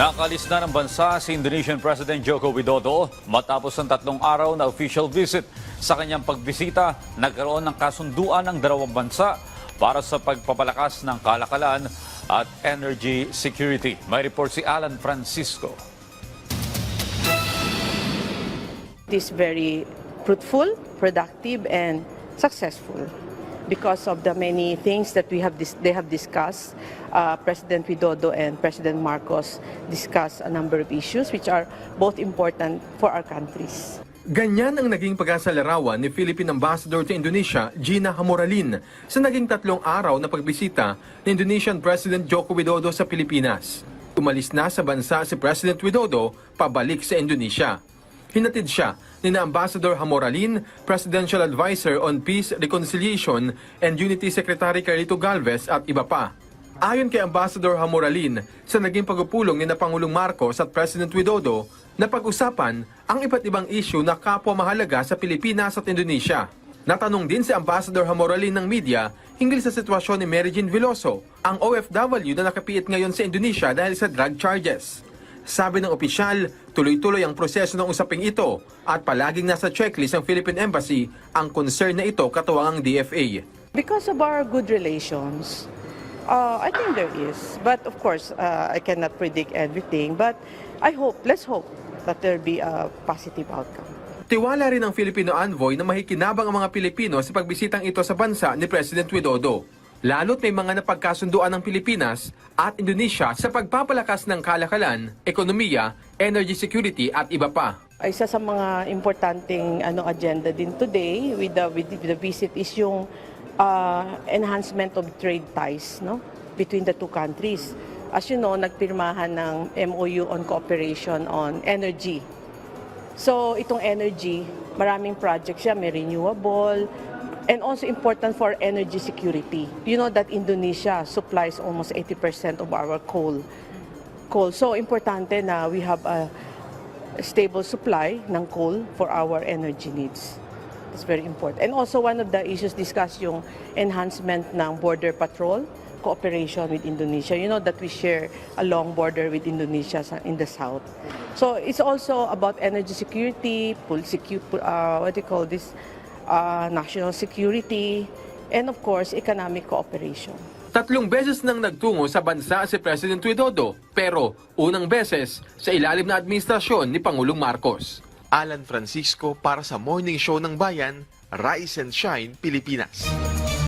Nakalis na ng bansa si Indonesian President Joko Widodo matapos ang tatlong araw na official visit. Sa kanyang pagbisita, nagkaroon ng kasunduan ng dalawang bansa para sa pagpapalakas ng kalakalan at energy security. May report si Alan Francisco. It is very fruitful, productive, and successful because of the many things that we have they have discussed. Uh, President Widodo and President Marcos discussed a number of issues which are both important for our countries. Ganyan ang naging pag-asa larawan ni Philippine Ambassador to Indonesia, Gina Hamoralin, sa naging tatlong araw na pagbisita ni Indonesian President Joko Widodo sa Pilipinas. Umalis na sa bansa si President Widodo pabalik sa Indonesia. Hinatid siya ni Ambassador Hamoralin, Presidential Advisor on Peace, Reconciliation, and Unity Secretary Carlito Galvez at iba pa. Ayon kay Ambassador Hamoralin, sa naging pagpupulong ni na Pangulong Marcos at President Widodo, na pag-usapan ang iba't ibang issue na kapwa mahalaga sa Pilipinas at Indonesia. Natanong din si Ambassador Hamoralin ng media hinggil sa sitwasyon ni Mary Jean Veloso, ang OFW na nakapiit ngayon sa Indonesia dahil sa drug charges. Sabi ng opisyal, tuloy-tuloy ang proseso ng usaping ito at palaging nasa checklist ng Philippine Embassy ang concern na ito katuwang ang DFA. Because of our good relations, uh, I think there is. But of course, uh, I cannot predict everything. But I hope, let's hope that there be a positive outcome. Tiwala rin ng Filipino envoy na makikinabang ang mga Pilipino sa pagbisitang ito sa bansa ni President Widodo. Lalo't may mga napagkasunduan ng Pilipinas at Indonesia sa pagpapalakas ng kalakalan, ekonomiya, energy security at iba pa. Isa sa mga importanteng ano agenda din today with the with the visit is yung uh, enhancement of trade ties no between the two countries. As you know, nagpirmahan ng MOU on cooperation on energy. So itong energy, maraming projects siya, may renewable, and also important for energy security. You know that Indonesia supplies almost 80% of our coal. Coal. So importante na we have a stable supply ng coal for our energy needs. It's very important. And also one of the issues discussed yung enhancement ng border patrol cooperation with Indonesia. You know that we share a long border with Indonesia in the south. So it's also about energy security, uh, what do you call this, uh, national security, and of course, economic cooperation. Tatlong beses nang nagtungo sa bansa si President Widodo, pero unang beses sa ilalim na administrasyon ni Pangulong Marcos. Alan Francisco para sa Morning Show ng Bayan, Rise and Shine, Pilipinas.